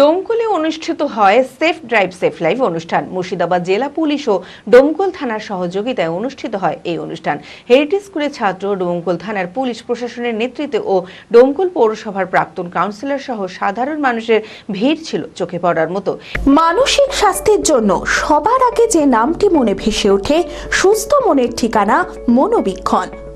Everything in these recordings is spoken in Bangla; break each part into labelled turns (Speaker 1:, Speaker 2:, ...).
Speaker 1: ডোমকলে অনুষ্ঠিত হয় সেফ ড্রাইভ, সেফ লাইফ অনুষ্ঠান। মুর্শিদাবাদ জেলা পুলিশ ও ডোমকল থানার সহযোগিতায় অনুষ্ঠিত হয় এই অনুষ্ঠান। হেরিটেজ স্কুলের ছাত্র ডোমকল থানার পুলিশ প্রশাসনের নেতৃত্বে ও ডোমকল পৌরসভার প্রাক্তন কাউন্সিলর সহ সাধারণ মানুষের ভিড় ছিল চোখে পড়ার মতো।
Speaker 2: মানসিক স্বাস্থ্যের জন্য সবার আগে যে নামটি মনে ভেসে ওঠে, সুস্থ মনের ঠিকানা মনোবীক্ষণ।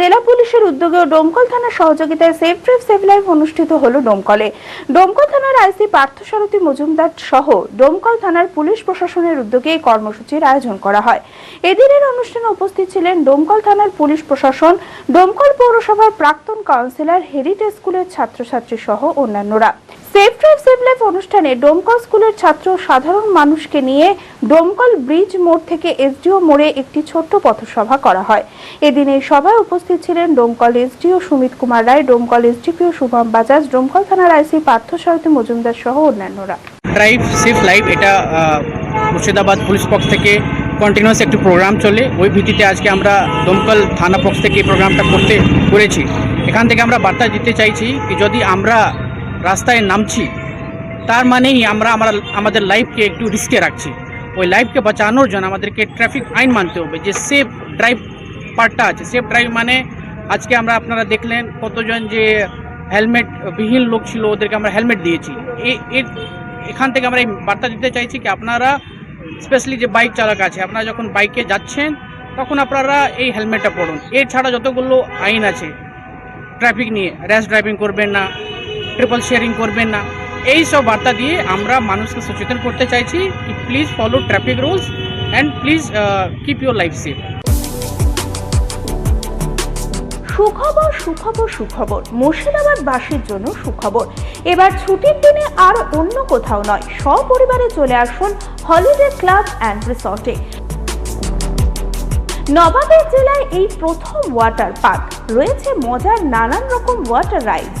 Speaker 3: জেলা পুলিশের উদ্যোগে ও ডোমকল থানার সহযোগিতায় সেফ ট্রিপ সেভ লাইফ অনুষ্ঠিত হলো ডোমকলে। ডোমকল থানার আইসি পার্থসারথী মজুমদার সহ ডোমকল থানার পুলিশ প্রশাসনের উদ্যোগে এই কর্মসূচির আয়োজন করা হয়। এদিনের অনুষ্ঠানে উপস্থিত ছিলেন ডোমকল থানার পুলিশ প্রশাসন, ডোমকল পৌরসভার প্রাক্তন কাউন্সিলর, হেরিটেজ স্কুলের ছাত্রছাত্রী সহ অন্যান্যরা। সেফ ড্রাইভ সেভ অনুষ্ঠানে ডোমকল স্কুলের ছাত্র সাধারণ মানুষকে নিয়ে ডোমকল ব্রিজ মোড় থেকে এসডিও মোড়ে একটি ছোট্ট পথসভা করা হয়। এদিন এই সভায় উপস্থিত ছিলেন ডোমকল এসডিও সুমিত কুমার রায়, ডোমকল এসডিপিও শুভম বাজাজ, ডোমকল থানার আইসি পার্থসারথী মজুমদার সহ অন্যান্যরা।
Speaker 4: ড্রাইভ সেফ লাইফ এটা মুর্শিদাবাদ পুলিশ পক্ষ থেকে কন্টিনিউয়াস একটি প্রোগ্রাম চলে। ওই ভিত্তিতে আজকে আমরা দমকল থানা পক্ষ থেকে এই প্রোগ্রামটা করতে করেছি। এখান থেকে আমরা বার্তা দিতে চাইছি কি যদি আমরা রাস্তায় নামছি তার মানেই আমরা আমরা আমাদের লাইফকে একটু রিস্কে রাখছি। ওই লাইফকে বাঁচানোর জন্য আমাদেরকে ট্রাফিক আইন মানতে হবে যে সেফ ড্রাইভ পার্টটা আছে। সেফ ড্রাইভ মানে আজকে আমরা আপনারা দেখলেন কতজন যে হেলমেট বিহীন লোক ছিল, ওদেরকে আমরা হেলমেট দিয়েছি। এখান থেকে আমরা এই বার্তা দিতে চাইছি কি আপনারা স্পেশালি যে বাইক চালক আছে, আপনারা যখন বাইকে যাচ্ছেন, তখন আপনারা এই হেলমেটটা পরুন। এছাড়া যতগুলো আইন আছে ট্রাফিক নিয়ে র্যাশ ড্রাইভিং করবেন না ট্রিপল শেয়ারিং করবেন না এই সব বার্তা দিয়ে আমরা মানুষকে সচেতন করতে চাইছি কি please follow traffic rules and please keep your life safe
Speaker 3: সুখবর সুখবর সুখবর। মুর্শিদাবাদ বাসীর জন্য সুখবর। এবার ছুটির দিনে আর অন্য কোথাও নয়, সপরিবারে চলে আসুন হলিডে ক্লাব অ্যান্ড রিসর্টে নবাবের জেলায় এই প্রথম ওয়াটার পার্ক রয়েছে মজার নানান রকম ওয়াটার রাইডস